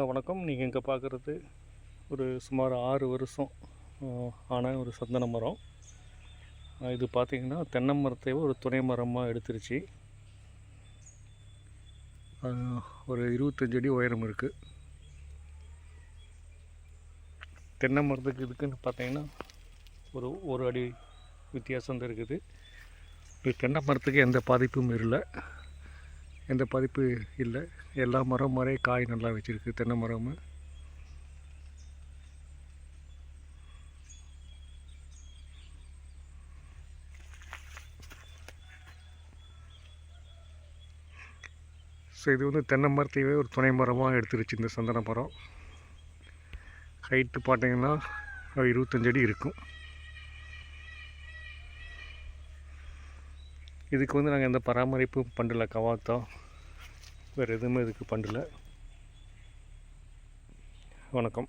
வணக்கம். நீங்கள் இங்கே பார்க்குறது ஒரு சுமார் ஆறு வருஷம் ஆன ஒரு சந்தன மரம். இது பார்த்திங்கன்னா தென்னை மரத்தை ஒரு துணை மரமாக எடுத்துருச்சு. ஒரு இருபத்தஞ்சு அடி உயரம் இருக்குது தென்னை மரத்துக்கு இதுக்குன்னு பார்த்தீங்கன்னா ஒரு ஒரு அடி வித்தியாசம் தான் இருக்குது. இது தென்னை மரத்துக்கு எந்த பாதிப்பும் இல்லை. எந்த பதிப்பு இல்லை. எல்லா மரம் மாதிரியே காய் நல்லா வச்சுருக்கு தென்னை மரம். ஸோ இது வந்து தென்னை மரத்தையவே ஒரு துணை மரமாக எடுத்துருச்சு இந்த சந்தன மரம். ஹைட்டு பார்த்தீங்கன்னா இருபத்தஞ்சடி இருபத்தஞ்சு அடி இருக்கும். இதுக்கு வந்து நாங்கள் எந்த பராமரிப்பும் பண்ணல கவாத்தம் வேறு எதுவுமே இதுக்கு பண்ணல வணக்கம்.